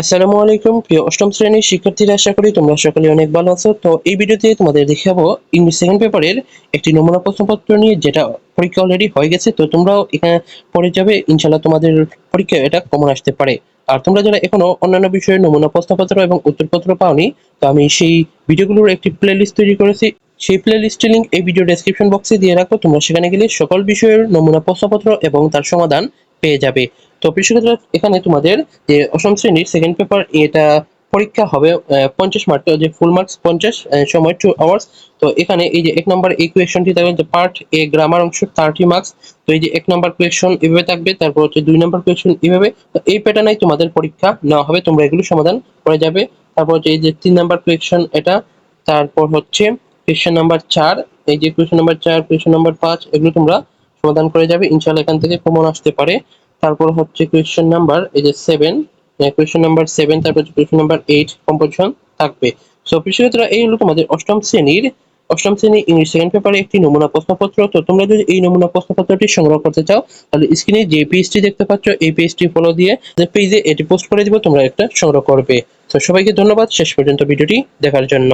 আসসালামু আলাইকুম, প্রিয় অষ্টম শ্রেণির শিক্ষার্থীরা, আশা করি তোমরা সকলে অনেক ভালো আছো। তো এই ভিডিওতে তোমাদের দেখাবো ইংলিশ সেকেন্ড পেপারের একটি নমুনা প্রশ্নপত্র নিয়ে, যেটা পরীক্ষা অলরেডি হয়ে গেছে। তো তোমরাও এখানে পড়ে যাবে ইনশাল্লাহ তোমাদের পরীক্ষা এটা কমন আসতে পারে। আর তোমরা যারা এখনও অন্যান্য বিষয়ের নমুনা প্রশ্নপত্র এবং উত্তরপত্র পাওনি, তো আমি সেই ভিডিওগুলোর একটি প্লেলিস্ট তৈরি করেছি। সেই প্লেলিস্টের লিঙ্ক এই ভিডিও ডেসক্রিপশন বক্সে দিয়ে রাখো। তোমরা সেখানে গেলে সকল বিষয়ের নমুনা প্রশ্নপত্র এবং তার সমাধান পেয়ে যাবে। তো প্রিয় এখানে তোমাদের যে অষ্টম শ্রেণির সেকেন্ড পেপার এটা পরীক্ষা হবে পঞ্চাশ মার্ক যে ফুল মার্কস পঞ্চাশ সময় টু আওয়ার্স তো এখানে এই যে এক নম্বর এই কোয়েশনটি থাকবে, যে পার্ট এ গ্রামার অংশ থার্টি মার্কস তো এই যে এক নম্বর কোয়েশন এভাবে থাকবে, তারপর হচ্ছে দুই নম্বর কোয়েশন এভাবে। তো এই প্যাটার্নেই তোমাদের পরীক্ষা নেওয়া হবে, তোমরা এগুলো সমাধান করে যাবে। তারপর হচ্ছে এই যে তিন নম্বর কোয়েশন এটা, তারপর হচ্ছে কোয়েশন নাম্বার চার, এই যে কোয়েশন নাম্বার চার কোয়েশন নাম্বার পাঁচ, এগুলো তোমরা সমাধান করে যাবে। ইনশাল্লাহ এখান থেকে কমন আসতে পারে। তারপর হচ্ছে কোয়েশ্চেন নাম্বার এই যে সেভেন কোয়েশ্চেন নাম্বার সেভেন তারপর কোয়েশ্চেন নাম্বার এইট কম্পোজিশন থাকবে। সো শিক্ষার্থীরা এই হলো তোমাদের অষ্টম শ্রেণির, অষ্টম শ্রেণি ইংলিশ সেকেন্ড পেপারে একটি নমুনা প্রশ্নপত্র। তো তোমরা যদি এই নমুনা প্রশ্নপত্রটি সংগ্রহ করতে চাও, তাহলে স্ক্রিনে যে পেজটি দেখতে পাচ্ছ, এই পেজটি ফলো দিয়ে যে পেজে এটি পোস্ট করে দিব, তোমরা একটা সংগ্রহ করবে। তো সবাইকে ধন্যবাদ। শেষ পর্যন্ত ভিডিওটি দেখার জন্য।